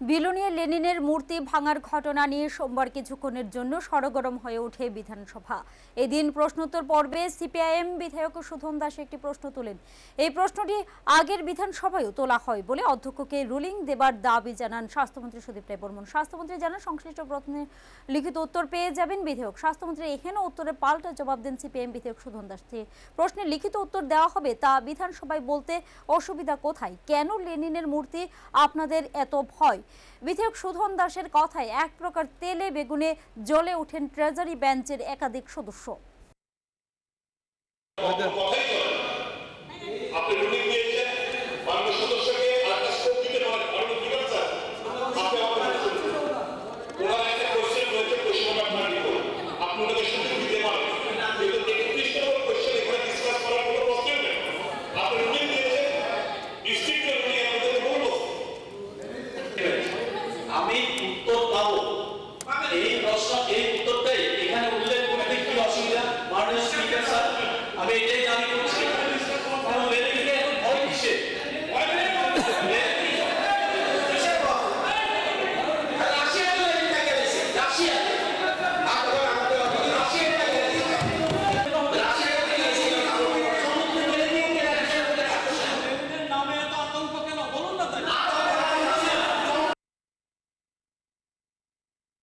বিলোনিয়া লেনিনের মূর্তি ভাঙার ঘটনা নিয়ে সোমবার কিছুক্ষণের জন্য সরগরম হয়ে ওঠে বিধানসভা। এদিন প্রশ্নোত্তর পর্বে সিপিআইএম বিধায়ক সুধন দাস একটি প্রশ্ন তোলেন। এই প্রশ্নটি আগের বিধানসভায়ও তোলা হয় বলে অধ্যক্ষকে রুলিং দেবার দাবি জানান স্বাস্থ্যমন্ত্রী সুদীপ রায় বর্মন। স্বাস্থ্যমন্ত্রী জানান, সংশ্লিষ্ট প্রশ্নের লিখিত উত্তর পেয়ে যাবেন বিধায়ক। স্বাস্থ্যমন্ত্রী এখানে উত্তরে পাল্টা জবাব দেন সিপিআইএম বিধায়ক সুধন দাস। প্রশ্নের লিখিত উত্তর দেওয়া হবে তা বিধানসভায় বলতে অসুবিধা কোথায়? কেন লেনিনের মূর্তি আপনাদের এত ভয়? বিধায়ক সুধন দাসের কথায় এক প্রকার তেলে বেগুনে জ্বলে ওঠেন ট্রেজারি বেঞ্চের একাধিক সদস্য। আমি উত্তর পাবো। মানে এই প্রশ্ন, এই উত্তরটাই এখানে উল্লেখ করে দেখি অসুবিধা? মাননীয় স্পিকার স্যার, আমি এটাই দাবি করছি। ভয় Yeah.